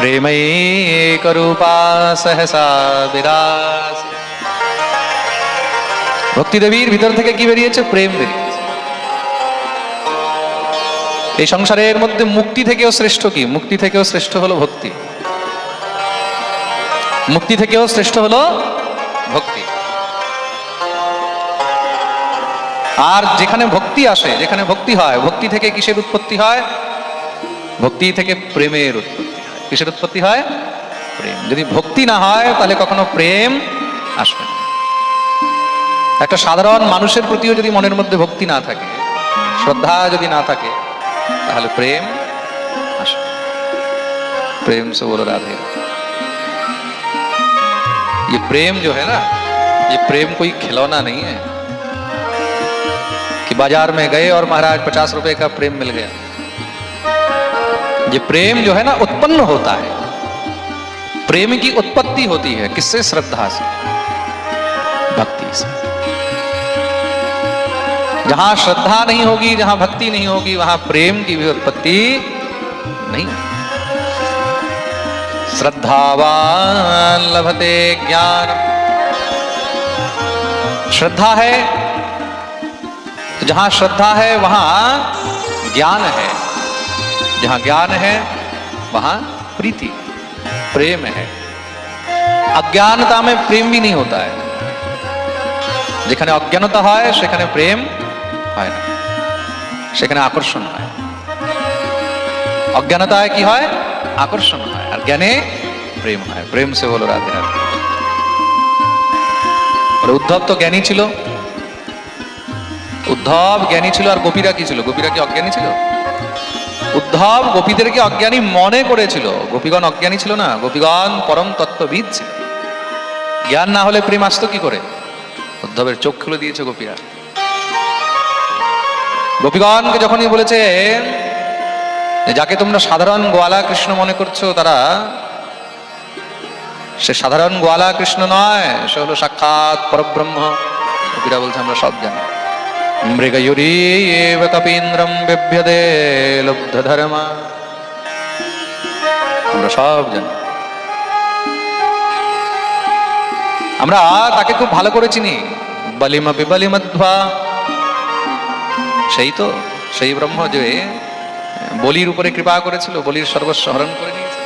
প্রেমৈকরূপা সহসা বিরাস ভক্তি দেবীর ভিতর থেকে কি বেরিয়েছে? প্রেম বেরিয়েছে। এই সংসারের মধ্যে মুক্তি থেকেও শ্রেষ্ঠ কি? মুক্তি থেকেও শ্রেষ্ঠ হলো ভক্তি। মুক্তি থেকেও শ্রেষ্ঠ হলো ভক্তি। আর যেখানে ভক্তি আসে, যেখানে ভক্তি হয়, ভক্তি থেকে কিসের উৎপত্তি হয়? ভক্তি থেকে প্রেমের উৎপত্তি। কিসের উৎপত্তি হয় প্রেম যদি ভক্তি না হয় তাহলে কখনো প্রেম আসবে না একটা সাধারণ মানুষের প্রতিও যদি মনের মধ্যে ভক্তি না থাকে শ্রদ্ধা যদি না থাকে তাহলে প্রেম আসবে না। प्रेम से बोलो राधे ये प्रेम जो है ना ये प्रेम कोई खिलौना नहीं है कि बाजार में गए और महाराज पचास रुपए का प्रेम मिल गया ये प्रेम जो है ना उत्पन्न होता है। प्रेम की उत्पत्ति होती है। किससे? श्रद्धा से। भक्ति से। जहाँ श्रद्धा नहीं होगी, जहाँ भक्ति नहीं होगी, वहाँ प्रेम की भी उत्पत्ति नहीं श्रद्धावान लभते ज्ञान। श्रद्धा है। तो जहाँ श्रद्धा है, वहाँ ज्ञान है। जहां ज्ञान है वहां प्रीति प्रेम है अज्ञानता में प्रेम भी नहीं होता है যেখানে অজ্ঞানতা হয় সেখানে প্রেম হয় না সেখানে আকর্ষণ হয় অজ্ঞানতায় কি হয় আকর্ষণ হয় আর জ্ঞানে প্রেম হয় প্রেম সে বলো রাধে রাধে বলে উদ্ধব তো জ্ঞানী ছিল উদ্ধব জ্ঞানী ছিল আর গোপীরা কি ছিল গোপীরা কি অজ্ঞানী ছিল উদ্ধব গোপীদেরকে অজ্ঞানী মনে করেছিল। গোপীগণ অজ্ঞানী ছিল না, গোপীগণ পরম তত্ত্ববিদ ছিল। জ্ঞান না হলে প্রেম আসতো কি করে? উদ্ধবের চোখ খুলে দিয়েছে গোপীরা। গোপীগণকে যখনই বলেছে যাকে তোমরা সাধারণ গোয়ালা কৃষ্ণ মনে করছ তারা, সে সাধারণ গোয়ালা কৃষ্ণ নয়, সে হলো সাক্ষাৎ পরব্রহ্ম। গোপীরা বলছে, আমরা সব জানি। মৃগয়ুরী এব কপীন্দ্রম বিভ্যদে লব্ধ ধর্মা আমরা সব জানি। আমরা তাকে খুব ভালো করে চিনি। বলিমা বিবলিমধ্বা। সেই তো, সেই ব্রহ্ম যে বলির উপরে কৃপা করেছিল, বলির সর্বস্ব হরণ করে নিয়েছিল।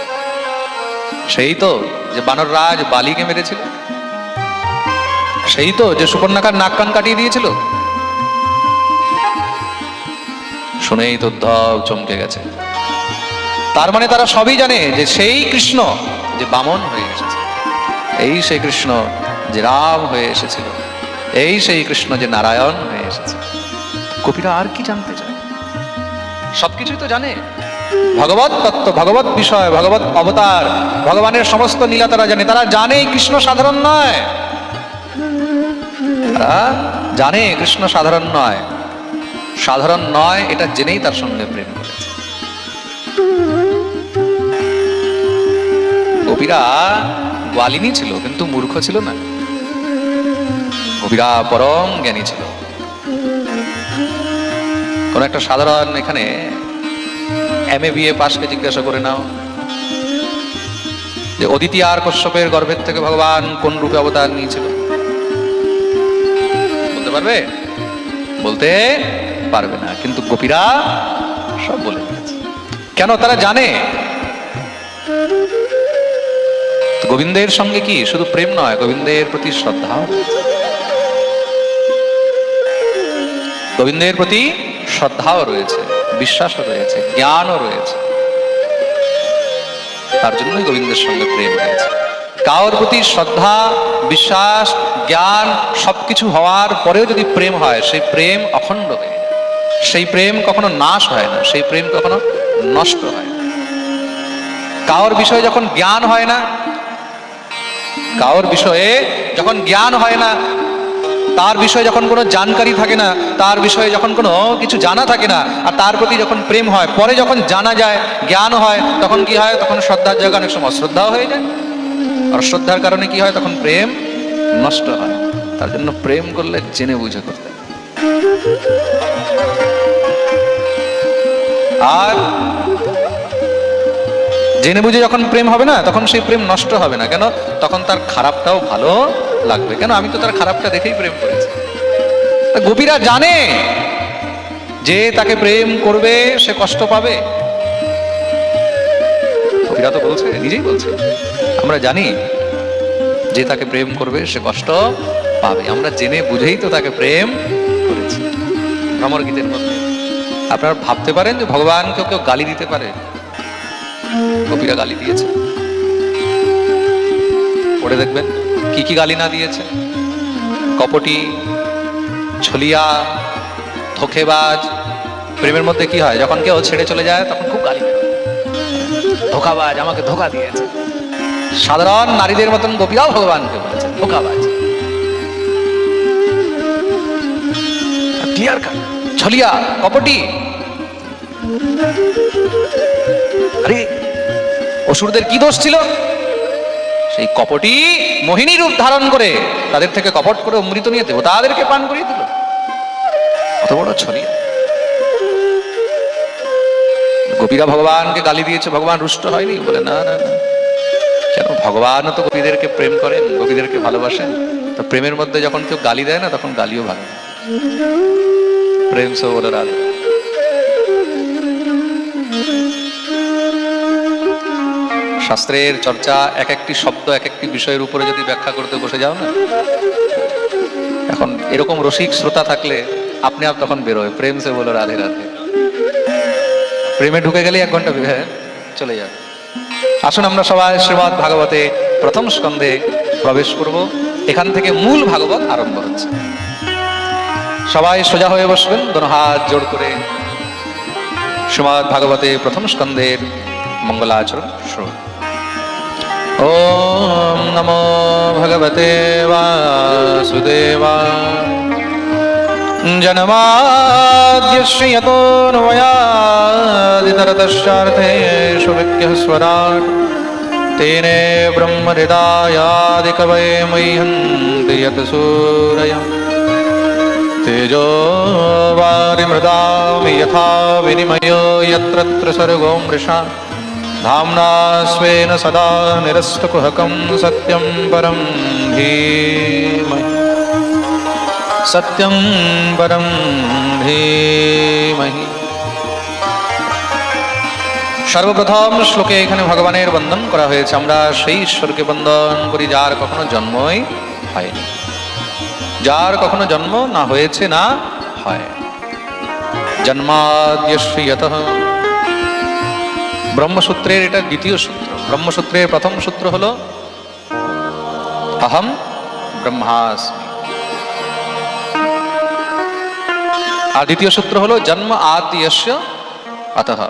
সেই তো, যে বানর রাজ বালিকে মেরেছিল। সেই তো, যে সুপর্ণাকার নাক কান কাটিয়ে দিয়েছিল। শুনেই তো উদ্ধব চমকে গেছে। তার মানে তারা সবই জানে যে সেই কৃষ্ণ যে বামন হয়ে এসেছে। এই সেই কৃষ্ণ যে রাম হয়ে এসেছিল। এই সেই কৃষ্ণ যে নারায়ণ হয়ে এসেছে। কপিরা আর কি জানতে চায়? সবকিছুই তো জানে। ভগবত তত্ত্ব, ভগবত বিষয়, ভগবত অবতার, ভগবানের সমস্ত লীলা তারা জানে। তারা জানে কৃষ্ণ সাধারণ নয়। তারা জানে কৃষ্ণ সাধারণ নয়। সাধারণ নয়, এটা জেনেই তার সঙ্গে প্রেম করেছে। গোপীরা গোয়ালিনী ছিল, কিন্তু মূর্খ ছিল না। গোপীরা পরম জ্ঞানী ছিল। কোন একটা সাধারণ এখানে এম এ বিএ পাশকে জিজ্ঞাসা করে নাও যে, অদিতি আর কশ্যপের গর্ভের থেকে ভগবান কোন রূপে অবতার নিয়েছিল? বলতে পারবে? বলতে পারবে না। কিন্তু গোপীরা সব বলে দিয়েছে। কেন তারা জানে? গোবিন্দের সঙ্গে কি? শুধু প্রেম নয়, গোবিন্দের প্রতি শ্রদ্ধা গোবিন্দের প্রতি শ্রদ্ধাও রয়েছে, বিশ্বাসও রয়েছে, জ্ঞানও রয়েছে। তার জন্যই গোবিন্দের সঙ্গে প্রেম রয়েছে। কারোর প্রতি শ্রদ্ধা, বিশ্বাস, জ্ঞান সবকিছু হওয়ার পরেও যদি প্রেম হয়, সেই প্রেম অখণ্ড হয়ে। সেই প্রেম কখনো নাশ হয় না, সেই প্রেম কখনো নষ্ট হয় না। কারোর বিষয়ে যখন জ্ঞান হয় না, কারোর বিষয়ে যখন জ্ঞান হয় না, তার বিষয়ে যখন কোনো জানকারি থাকে না, তার বিষয়ে যখন কোনো কিছু জানা থাকে না, আর তার প্রতি যখন প্রেম হয়, পরে যখন জানা যায়, জ্ঞান হয়, তখন কি হয়? তখন শ্রদ্ধার জায়গা অনেক সময় অশ্রদ্ধাও হয়ে যায়। আর শ্রদ্ধার কারণে কি হয়? তখন প্রেম নষ্ট হয় তার জন্য প্রেম করলে জেনে বুঝে করতে। আর জেনে বুঝে যখন প্রেম হবে না, তখন সেই প্রেম নষ্ট হবে না। কেন? তখন তার খারাপটাও ভালো লাগবে। কেন? আমি তো তার খারাপটা দেখেই প্রেম করেছি। গোপীরা জানে যে তাকে প্রেম করবে, সে কষ্ট পাবে। গোপীরা তো বলছে, নিজেই বলছে, আমরা জানি যে তাকে প্রেম করবে, সে কষ্ট পাবে। আমরা জেনে বুঝেই তো তাকে প্রেম ভ্রমর গীতের মধ্যে আপনারা ভাবতে পারেন যে ভগবানকে কেউ গালি দিতে পারে। কবিরা গালি দিয়েছে। পড়ে দেখবেন কি কি গালি না দিয়েছে। কপটি, ছলিয়া, ধোকেবাজ, প্রেমের মধ্যে কি হয়? যখন কেউ ছেড়ে চলে যায়, তখন খুব গালি। ধোকাবাজ আমাকে ধোকা দিয়েছে। সাধারণ নারীদের মতন গোপীরাও ভগবানকে বলেছে, ধোকাবাজ। ক্লিয়ার কাট ছলিয়া কপটি। আরে, অসুরদের কি দোষ ছিল? সেই কপটি মোহিনী রূপ ধারণ করে তাদের থেকে কপট করে অমৃত নিয়ে দেবো তাদেরকে পান করিয়ে দিল। অত বড় ছলিয়া গোপীরা ভগবানকে গালি দিয়েছে, ভগবান রুষ্ট হয়নি। বলে, না না না। কেন? ভগবানও তো গোপীদেরকে প্রেম করেন, গোপীদেরকে ভালোবাসেন। তো প্রেমের মধ্যে যখন কেউ গালি দেয় না, তখন গালিও ভালো সে বলে রাধে শাস্ত্রের চর্চা এক একটি শব্দ, এক একটি বিষয়ের উপরে যদি ব্যাখ্যা করতে বসে যাও না, এখন এরকম রসিক শ্রোতা থাকলে আপনি আপ তখন বেরোয়, প্রেম সে বলো রাধে রাধে। প্রেমে ঢুকে গেলে এক ঘণ্টা হ্যাঁ? চলে যাবে। আসুন আমরা সবাই শ্রীমদ ভাগবতে প্রথম স্কন্ধে প্রবেশ করব। এখান থেকে মূল ভাগবত আরম্ভ হচ্ছে। সবাই সোজা হয়ে বসবেন দোনো হাত জোড় করে শ্রীমদ ভাগবতে প্রথম স্কন্ধের মঙ্গলাচরণ শুরু ওম নমো ভগবতে বাসুদেবা জনমাদ্যস্য यतोऽन्वयादितरतश्चार्थेषु विज्ञः स्वराट् तेने ब्रह्महृदायादिकवये मह्यन्ति यत् सूरयम् तेजो वारिमृदामि यथा विनिमयो यत्र सर्गो मृषा धाम्ना स्वेन सदा निरस्तकुहकं सत्यं परं धीमहि सत्यं परं ধীমহি সর্বপ্রথম শ্লোকে এখানে ভগবানের বন্দন করা হয়েছে আমরা সেই ঈশ্বরকে বন্দন করি যার কখনো জন্মই হয়নি যার কখনো জন্ম না হয়েছে, না হয়। জন্মাদ্যশ্রিয়ত ব্রহ্মসূত্রের এটা দ্বিতীয় সূত্র। ব্রহ্মসূত্রের প্রথম সূত্র হলো, অহম ব্রহ্মাস্মি। আর দ্বিতীয় সূত্র হলো, জন্ম আদ্যস্য অতঃ।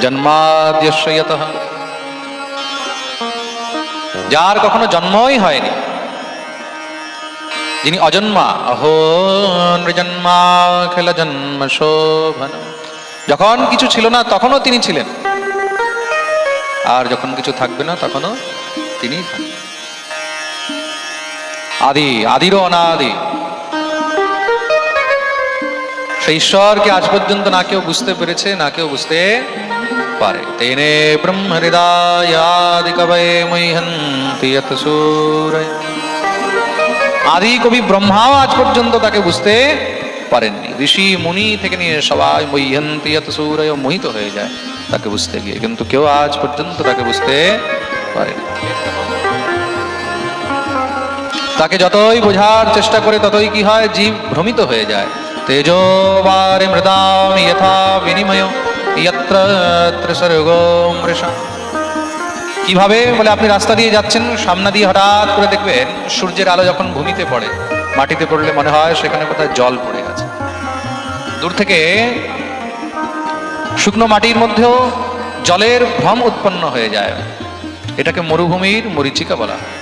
জন্মাদ্যস্য ইয়তঃ যার কখনো জন্মই হয়নি। যিনি অজন্মা অহো নৃজন্মা, খেল জন্ম শোভন। যখন কিছু ছিল না, তখনও তিনি ছিলেন। আর যখন কিছু থাকবে না, তখনও তিনি আদি, আদিরও অনাদি। সেই ঈশ্বরকে আজ পর্যন্ত না কেউ বুঝতে পেরেছে, না কেউ বুঝতে পারে। তেনে ব্রহ্ম হৃদয়াদি কবয়ে মহ্যন্তি যত সূরয়। আদি কবি ব্রহ্মাও আজ পর্যন্ত তাকে বুঝতে পারেননি। ঋষি, মুনি থেকে নিয়ে সবাই মহ্যন্তি যত সূরয় মোহিত হয়ে যায় তাকে বুঝতে গিয়ে। কিন্তু কেউ আজ পর্যন্ত তাকে বুঝতে পারেনি। তাকে যতই বোঝার চেষ্টা করে ততই কি হয়, জীব ভ্রমিত হয়ে যায়। তেজো বারে মৃদাম, যথা বিনিময় যত্র ত্রিসর্গো মৃষা কীভাবে বলে আপনি রাস্তা দিয়ে যাচ্ছেন, সামনা দিয়ে হঠাৎ করে দেখবেন সূর্যের আলো যখন ভূমিতে পড়ে, মাটিতে পড়লে মনে হয় সেখানে কোথায় জল পড়ে গেছে দূর থেকে শুকনো মাটির মধ্যেও জলের ভ্রম উৎপন্ন হয়ে যায়। এটাকে মরুভূমির মরিচিকা বলা হয়।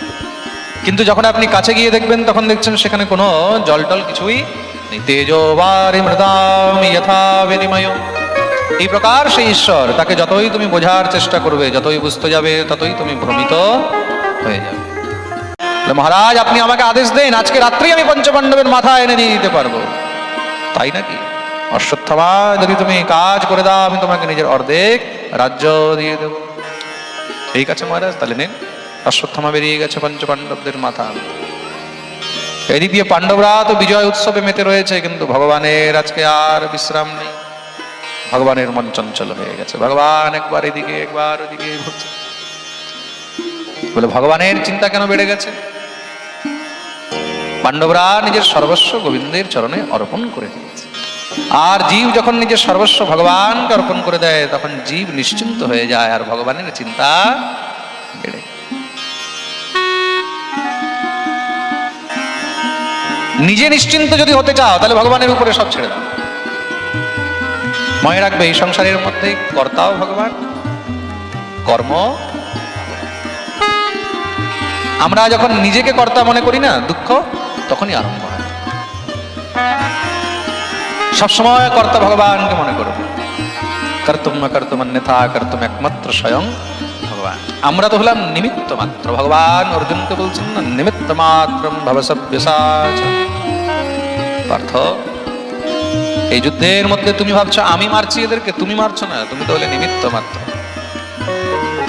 কিন্তু যখন আপনি কাছে গিয়ে দেখবেন, তখন দেখছেন সেখানে কোনো জল টল কিছুই নেই। তেজো মৃদাম যথা বিনিময় এই প্রকার সেই ঈশ্বর, তাকে যতই তুমি বোঝার চেষ্টা করবে, যতই বুঝতে যাবে, ততই তুমি ভ্রমিত হয়ে যাবে। মহারাজ, আপনি আমাকে আদেশ দেন, আজকে রাত্রেই আমি পঞ্চপাণ্ডবের মাথা এনে দিয়ে দিতে পারব। তাই নাকি? অশ্বত্থমা যদি তুমি কাজ করে দাও, আমি তোমাকে নিজের অর্ধেক রাজ্য দিয়ে দেব। ঠিক আছে, মহারাজ, তাহলে নেন। অশ্বত্থমা বেরিয়ে গেছে পঞ্চ পাণ্ডবদের মাথা। এদিক দিয়ে পাণ্ডবরা তো বিজয় উৎসবে মেতে রয়েছে, কিন্তু ভগবানের আজকে আর বিশ্রাম নেই। ভগবানের মন চঞ্চল হয়ে গেছে। ভগবান একবার এদিকে, একবার ওদিকে বলে, ভগবানের চিন্তা কেন বেড়ে গেছে? পাণ্ডবরা নিজের সর্বস্ব গোবিন্দের চরণে অর্পণ করে দিয়েছে। আর জীব যখন নিজের সর্বস্ব ভগবানকে অর্পণ করে দেয়, তখন জীব নিশ্চিন্ত হয়ে যায় আর ভগবানের চিন্তা বেড়ে নিজে নিশ্চিন্ত যদি হতে চাও, তাহলে ভগবানের উপরে সব ছেড়ে দাও। মনে রাখবে, এই সংসারের মধ্যে কর্তাও ভগবান, কর্ম। আমরা যখন নিজেকে কর্তা মনে করি না, দুঃখ, তখনই আরম্ভ হয়। সবসময় কর্তা ভগবানকে মনে করবে কর্তুম না কর্তুম অন্যথা কর্তুম একমাত্র স্বয়ং ভগবান। আমরা তো হলাম নিমিত্ত মাত্র ভগবান, অর্জুনকে বলছেন না, নিমিত্ত মাত্র ভবসভ্যসাচ পার্থ এই যুদ্ধের মধ্যে তুমি ভাবছ, আমি মারছি? এদেরকে তুমি মারছো না? তুমি তো হলে নিমিত্ত মাত্র।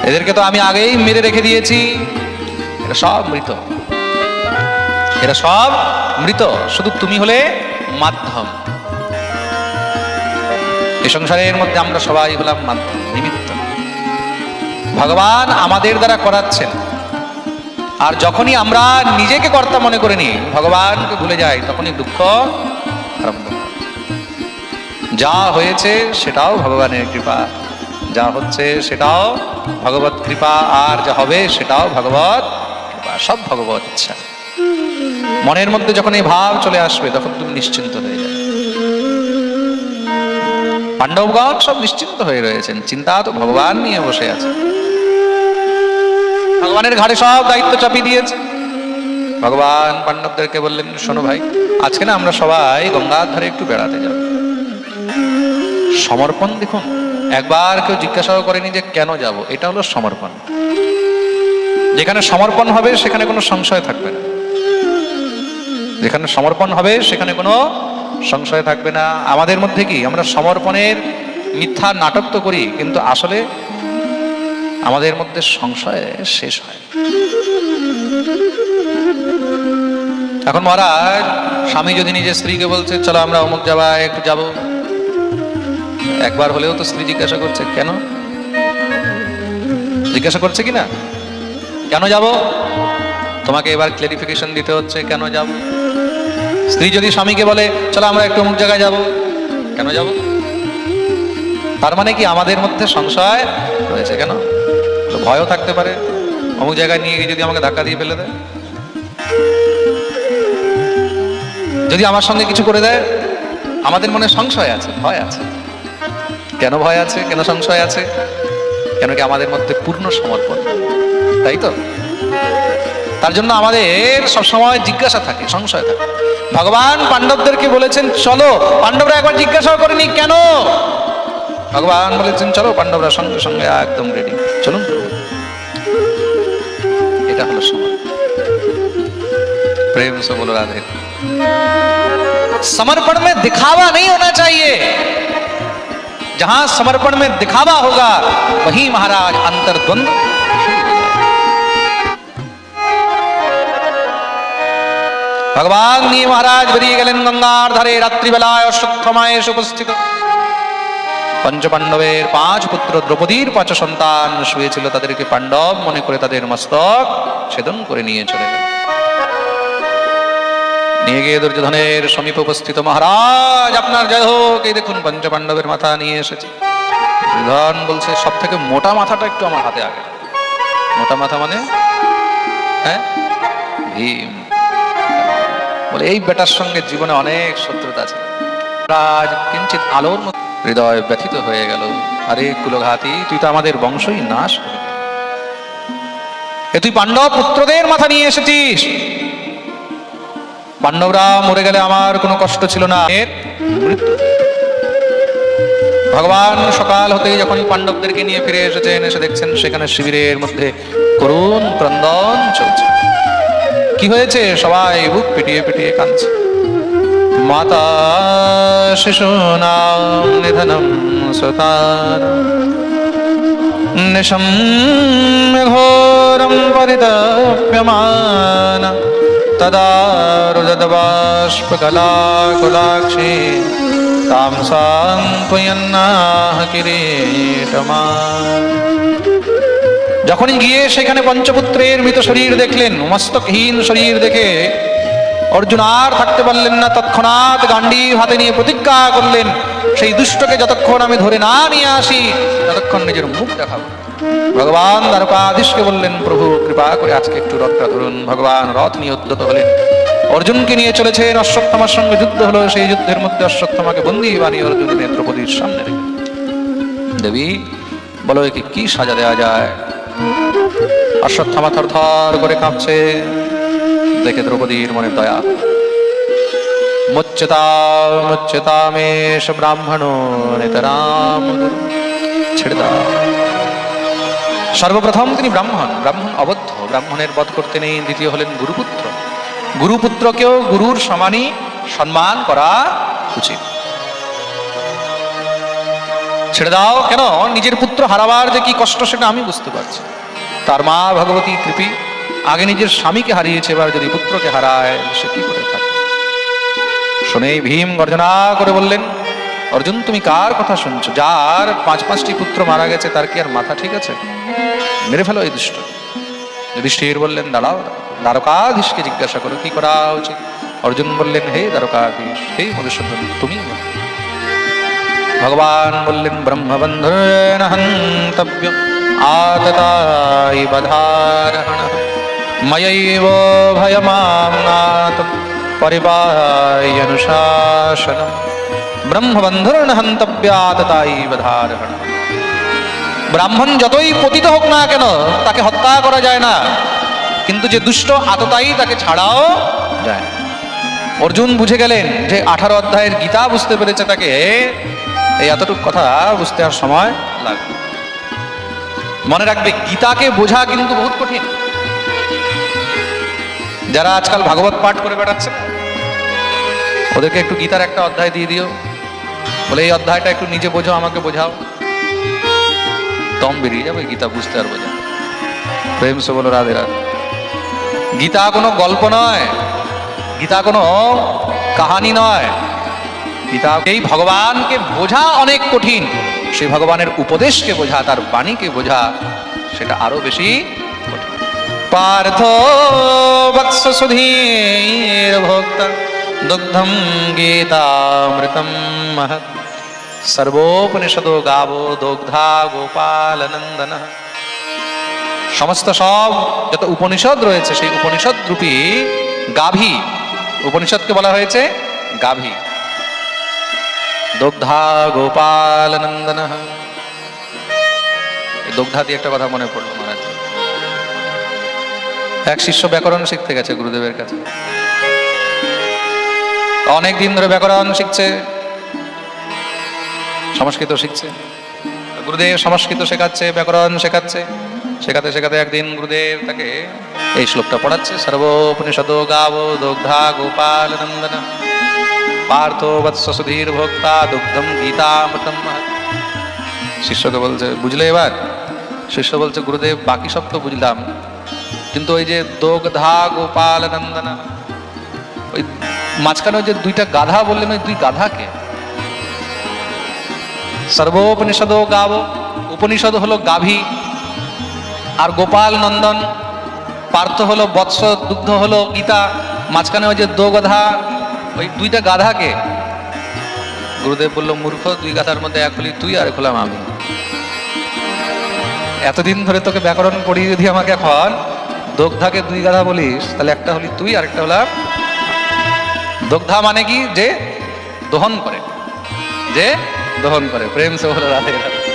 এদেরকে তো আমি আগেই মেরে রেখে দিয়েছি। এরা সব মৃত। এরা সব মৃত। শুধু তুমি হলে মাধ্যম। এই সংসারের মধ্যে আমরা সবাই হলাম মাধ্যম, নিমিত্ত। ভগবান আমাদের দ্বারা করাচ্ছেন। আর যখনই আমরা নিজেকে কর্তা মনে করে নিই, ভগবানকে ভুলে যাই, তখনই দুঃখ। যা হয়েছে সেটাও ভগবানের কৃপা। যা হচ্ছে সেটাও ভগবত কৃপা, আর যা হবে সেটাও ভগবত কৃপা, সব ভগবত ইচ্ছা। মনের মধ্যে যখন এই ভাব চলে আসবে, তখন তুমি নিশ্চিন্ত হয়ে যাবে। পাণ্ডবগণ সব নিশ্চিন্ত হয়ে রয়েছেন, চিন্তা তো ভগবান নিয়ে বসে আছে। ভগবানের ঘাড়ে সব দায়িত্ব চাপিয়ে দিয়েছে। ভগবান পাণ্ডবদেরকে বললেন, শোনো ভাই, আজকে না আমরা সবাই গঙ্গার ধারে একটু বেড়াতে যাব। সমর্পণ? দেখুন, একবার কেউ জিজ্ঞাসাও করেনি যে কেন যাব, এটা হলো সমর্পণ। যেখানে সমর্পণ হবে, সেখানে কোনো সংশয় থাকবে না। যেখানে সমর্পণ হবে, সেখানে কোনো সংশয় থাকবে না। আমাদের মধ্যে কি, আমরা সমর্পণের মিথ্যা নাটক তো করি, কিন্তু আসলে আমাদের মধ্যে সংশয় শেষ হয় এখন মহারাজ, স্বামী যদি নিজের স্ত্রীকে বলছে, চলো আমরা অমুক যাবা একটু যাব। একবার হলেও তো স্ত্রী জিজ্ঞাসা করছে, কেন? জিজ্ঞাসা করছে কি না কেন যাব? তোমাকে এবার ক্লারিফিকেশন দিতে হচ্ছে, কেন যাব? স্ত্রী যদি স্বামীকে বলে, চলো আমরা একটু অমুক জায়গায় যাব, কেন যাব? তার মানে কি আমাদের মধ্যে সংশয় রয়েছে কেন? ভয়ও থাকতে পারে। অমুক জায়গায় নিয়ে গিয়ে যদি আমাকে ধাক্কা দিয়ে ফেলে দেয়? যদি আমার সঙ্গে কিছু করে দেয়? আমাদের মনে সংশয় আছে, ভয় আছে। কেন ভয় আছে কেন সংশয় আছে কেন কি আমাদের মধ্যে পূর্ণ সমর্পণ তাই তো তার জন্য আমাদের সবসময় জিজ্ঞাসা থাকে সংশয় থাকে ভগবান পাণ্ডবদেরকে বলেছেন চলো পাণ্ডবরা একবার জিজ্ঞাসাও করেনি কেন ভগবান বলেছেন চলো পাণ্ডবরা সঙ্গে সঙ্গে একদম রেডি চলুন এটা হলো সময় प्रेम से बोलो राधे समर्पण में दिखावा नहीं होना चाहिए जहां समर्पण में दिखावा होगा वहीं महाराज अंतर्द्वंद ভগবান নিয়ে মহারাজ বেরিয়ে গেলেন গঙ্গার ধারে রাত্রিবেলায় অশ্বত্থমায় এসে উপস্থিত পঞ্চপাণ্ডবের পাঁচ পুত্র দ্রৌপদীর পাঁচ সন্তান শুয়েছিল তাদেরকে পাণ্ডব মনে করে তাদের মস্তক ছেদন করে নিয়ে চলে গেল নিয়ে গিয়ে দুর্যোধনের সমীপ উপস্থিত মহারাজ, আপনার জয় হোক। এই দেখুন, পঞ্চপাণ্ডবের মাথা নিয়ে এসেছে। দুর্যোধন বলছে সব থেকে মোটা মাথাটা একটু আমার হাতে আগে। মোটা মাথা মানে? হ্যাঁ? ভীম। বলে, এই বেটার সঙ্গে জীবনে অনেক শত্রুতা আছে। রাজ কিঞ্চিত আলোর মতো হৃদয় ব্যথিত হয়ে গেল। আরে, কুলঘাতি, তুই তো আমাদের বংশই নাশ এ তুই পাণ্ডব পুত্রদের মাথা নিয়ে এসেছিস। পাণ্ডবরা মরে গেলে আমার কোনো কষ্ট ছিল না। ভগবান সকাল হতেই যখন পাণ্ডবদেরকে নিয়ে ফিরে এসেছেন, এসে দেখছেন সেখানে শিবিরের মধ্যে করুণ ক্রন্দন চলছে। কি হয়েছে? সবাই বুক পিটিয়ে পিটিয়ে কাঁদছে। মাতা শিশুনাম নিধনম সুতার নিশম ঘোরম तदा रुदद्बाष्पकलाकुलाक्षी तां सान्त्वयन्नाह किरीटमा যখনই গিয়ে সেখানে পঞ্চপুত্রের মৃত শরীর দেখলেন মস্তকহীন শরীর দেখে অর্জুন আর থাকতে পারলেন না তৎক্ষণাৎ গান্ডি হাতে নিয়ে প্রতিজ্ঞা করলেন সেই দুষ্টকে যতক্ষণ আমি ধরে না নিয়ে আসি ততক্ষণ নিজের মুখ দেখাবো ভগবান দ্বারকাধীশকে বললেন, প্রভু, কৃপা করে আজকে একটু রথটা ধরুন। ভগবান রথ নিয়ে উদ্যত হলেন। অর্জুনকে নিয়ে চলেছেন অশ্বত্থামার সঙ্গে যুদ্ধ হলো। সেই যুদ্ধের মধ্যে অশ্বত্থামাকে বন্দী বানিয়ে অর্জুন নেত্রপদীর সামনে রেখে দেবী, বলো একে কি সাজা দেওয়া যায়? অশ্বত্থামা থর থর করে কাঁপছে। দেখে দ্রৌপদীর মনে দয়া। মুচ্যতা মুচ্যতামেশ ব্রাহ্মণ, নেতরাম ছেড়ে দাও। সর্বপ্রথম তিনি ব্রাহ্মণ ব্রাহ্মণ অবদ্ধ, ব্রাহ্মণের বধ করতে নেই, দ্বিতীয় হলেন গুরুপুত্র। গুরুপুত্রকেও গুরুর সমানই সম্মান করা উচিত। ছেড়ে দাও কেন? নিজের পুত্র হারাবার যে কি কষ্ট সেটা আমি বুঝতে পারছি। তার মা ভগবতী কৃপি, আগে নিজের স্বামীকে হারিয়েছে, এবার যদি পুত্রকে হারায়, সে কি করে থাকে? শুনেই ভীম গর্জনা করে বললেন, অর্জুন, তুমি কার কথা শুনছো? যার পাঁচ পাঁচটি পুত্র মারা গেছে, তার কি আর মাথা ঠিক আছে? মেরে ফেলো এই দুষ্ট। যুধিষ্ঠির বললেন, দাঁড়াও, দ্বারকাধীশকে জিজ্ঞাসা করো, কি করা উচিত? অর্জুন বললেন, হে দ্বারকাধীশ, হে মধুসূদন, তুমি। ভগবান বললেন ব্রহ্মবন্ধুরেণ হন্তব্য আততাই বধারহণ, ময়ৈব ভয়মাংনাত পরিপায়নুশাসনম ব্রহ্মবন্ধুরেণ হন্তব্য আততাই বধারহণ। ব্রাহ্মণ যতই পতিত হোক না কেন, তাকে হত্যা করা যায় না। কিন্তু যে দুষ্ট আততাই তাকে ছাড়াও যায় অর্জুন বুঝে গেলেন যে আঠারো অধ্যায়ের গীতা বুঝতে পেরেছে তাকে। এই এতটুকু কথা বুঝতে আর সময় লাগবে মনে রাখবে, গীতাকে বোঝা কিন্তু বহুত কঠিন। যারা আজকাল ভাগবত পাঠ করে বেড়াচ্ছে, ওদেরকে একটু গীতার একটা অধ্যায় দিয়ে দিও। বলে, এই অধ্যায়টা একটু নিজে বোঝাও আমাকে বোঝাও। দম বেরিয়ে যাবে, গীতা বুঝতে পারব বোঝা প্রেম সে বলো রাধে রাধে। গীতা কোনো গল্প নয়, গীতা কোনো কাহানি নয়। গীতা এই ভগবানকে বোঝা অনেক কঠিন। সে ভগবানের উপদেশকে বোঝা, তার বাণীকে বোঝা, সেটা আরও বেশি কঠিন। পার্থ বৎস সুধীর ভোক্তা, দুগ্ধম গীতামৃতম মহৎ। সর্বোপনিষদো গাবো দগ্ধা গোপাল নন্দন। সমস্ত সব যত উপনিষদ রয়েছে, সেই উপনিষদ রূপী গাভী, উপনিষদকে বলা হয়েছে গাভী। দগ্ধা গোপাল নন্দন। দগ্ধা দিয়ে একটা কথা মনে পড়ল মহারাজ। এক শিষ্য ব্যাকরণ শিখতে গেছে গুরুদেবের কাছে। অনেক দিন ধরে ব্যাকরণ শিখছে। সংস্কৃত শিখছে। গুরুদেব সংস্কৃত শেখাচ্ছে, ব্যাকরণ শেখাচ্ছে। শেখাতে শেখাতে একদিন গুরুদেব তাকে এই শ্লোকটা পড়াচ্ছে। সর্বোপনিষদ গাব দগ্ধা গোপাল নন্দন। পার্থ বৎস সুধীর ভোক্তা দুগ্ধম গীতামৃতম। শিষ্যকে বলছে, বুঝলে এবার? শিষ্য বলছে, গুরুদেব, বাকি সব তো বুঝলাম। কিন্তু ওই যে দোগধা গোপাল নন্দন, ওই মাঝখানে ওই যে দুইটা গাধা বললেন ওই দুই গাধাকে সর্বোপনিষদ গাব, উপনিষদ হলো গাভী, আর গোপাল নন্দন, পার্থ হলো বৎস, দুগ্ধ হলো গীতা, মাঝখানে ওই যে দো গাধা, ওই দুইটা গাধাকে। গুরুদেব বলল, মূর্খ, দুই গাধার মধ্যে এক হলি তুই, আর হলাম আমি। এতদিন ধরে তোকে ব্যাকরণ পড়িয়ে যদি আমাকে এখন, দগ্ধাকে দুই গাধা বলিস, তাহলে একটা হলি তুই, আর একটা হলাম দগ্ধা মানে কি? যে দহন করে। যে দহন করে, প্রেম সে রাধে রাধে।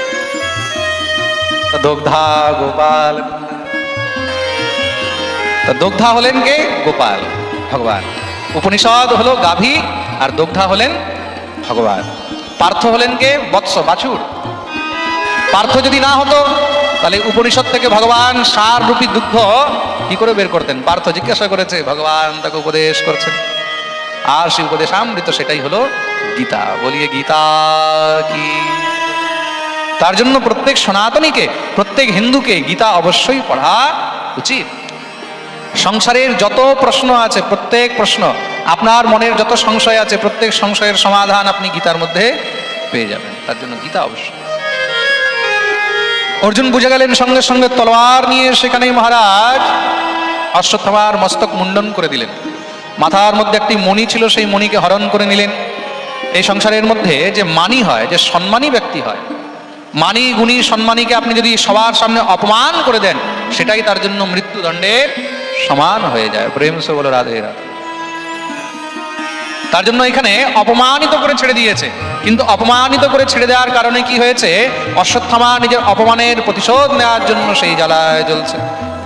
দগ্ধা গোপাল। দগ্ধা হলেন কে? গোপাল, ভগবান। উপনিষদ হলো গাভী, আর দগ্ধা হলেন ভগবান। পার্থ হলেন কে? বৎস, বাছুর। পার্থ যদি না হতো, তাহলে উপনিষদ থেকে ভগবান সার রূপী দুগ্ধ কি করে বের করতেন? পার্থ জিজ্ঞাসা করেছে, ভগবান তাকে উপদেশ করছেন। আর সেই উপদেশামৃত সেটাই হলো গীতা, বলিয়ে গীতা কি? তার জন্য প্রত্যেক সনাতনীকে, প্রত্যেক হিন্দুকে গীতা অবশ্যই পড়া উচিত। সংসারের যত প্রশ্ন আছে, প্রত্যেক প্রশ্ন, আপনার মনের যত সংশয় আছে, প্রত্যেক সংশয়ের সমাধান আপনি গীতার মধ্যে পেয়ে যাবেন, তার জন্য গীতা অবশ্যই। অর্জুন বুঝে গেলেন, সঙ্গে সঙ্গে তলোয়ার নিয়ে সেখানেই মহারাজ অশ্বত্থামার মস্তক মুন্ডন করে দিলেন। মাথার মধ্যে একটি মণি ছিল, সেই মণিকে হরণ করে নিলেন। এই সংসারের মধ্যে যে মানি হয়, যে সম্মানী ব্যক্তি হয়, মানি গুণী সম্মানীকে আপনি যদি সবার সামনে অপমান করে দেন, সেটাই তার জন্য মৃত্যুদণ্ডের সমান হয়ে যায়। প্রেম সে বলো, রাধে রাধে। তার জন্য এখানে অপমানিত করে ছেড়ে দিয়েছে। কিন্তু অপমানিত করে ছেড়ে দেওয়ার কারণে কি হয়েছে? অশ্বত্থামা নিজের অপমানের প্রতিশোধ নেওয়ার জন্য সেই জ্বালায় জ্বলছে।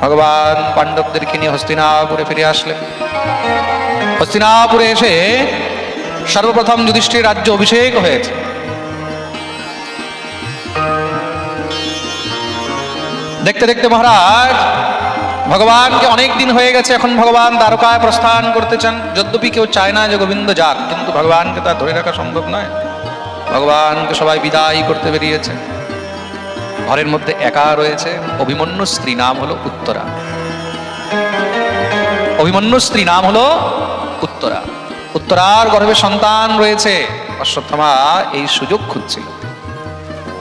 ভগবান পাণ্ডবদেরকে নিয়ে হস্তিনাপুরে ফিরে আসলেন। হস্তিনাপুরে এসে সর্বপ্রথম যুধিষ্ঠির রাজ্য অভিষেক হয়েছে। দেখতে দেখতে মহারাজ, ভগবানকে অনেক দিন হয়ে গেছে, এখন ভগবান দ্বারকায় প্রস্থান করতে চান। যদ্যপি কেউ চায় না যে গোবিন্দ যাক, কিন্তু ভগবানকে তার ধরে রাখা সম্ভব নয়। ভগবানকে সবাই বিদায় করতে বেরিয়েছে। ঘরের মধ্যে একা রয়েছে। অভিমন্যু স্ত্রী নাম হলো উত্তরা। অভিমন্যু স্ত্রী নাম হলো উত্তরা। উত্তরার গর্ভে সন্তান রয়েছে। অশ্বত্থামা এই সুযোগ খুঁজছিল।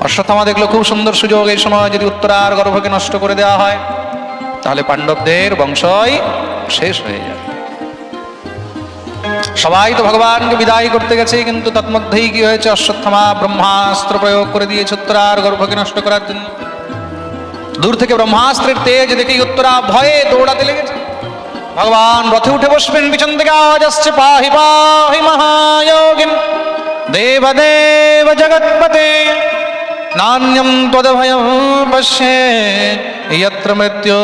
অশ্বত্থামা দেখল খুব সুন্দর সুযোগ এই সময়। যদি উত্তরার গর্ভকে নষ্ট করে দেওয়া হয়, তাহলে পাণ্ডবদের বংশই শেষ হয়ে যাবে। সবাই তো ভগবানকে বিদায় করতে গেছে, কিন্তু তৎমধ্যেই কি হয়েছে? অশ্বত্থামা ব্রহ্মাস্ত্র প্রয়োগ করে দিয়েছে উত্তরার গর্ভকে নষ্ট করার জন্য। দূর থেকে ব্রহ্মাস্ত্রের তেজ দেখেই উত্তরা ভয়ে দৌড়াতে লেগেছে। ভগবান রথে উঠে বসবেন, পিছন থেকে আওয়াজ আসছে, পাহি পাহি, মহায়োগিন। দেবদেব জগৎপতে নান্যম ত্বদভয়ম পশ্যে যত্র মৃত্যু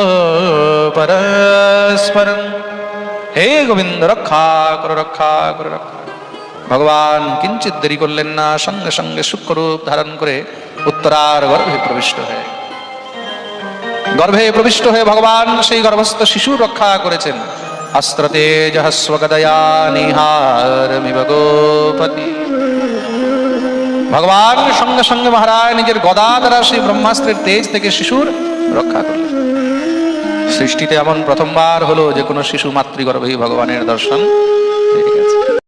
পরস্পরম। হে গোবিন্দ, রক্ষা করো রক্ষা করো, রক্ষা ভগবান কিঞ্চিত দেরি করলেন না, সঙ্গে সঙ্গে সূক্ষ্মরূপ ধারণ করে উত্তরার গর্ভে প্রবিষ্ট হয়ে গর্ভে প্রবিষ্ট হয়ে ভগবান সেই গর্ভস্থ শিশু রক্ষা করেছেন। অস্ত্রতে জহস্বগদয়া নিহারমিব গোপতি। ভগবান সঙ্গে সঙ্গে মহারাজ নিজের গদা দ্বারা সেই ব্রহ্মাস্ত্রের তেজ থেকে শিশুর রক্ষা করলেন। সৃষ্টিতে এমন প্রথমবার হলো যে কোনো শিশু মাতৃগর্ভেই ভগবানের দর্শন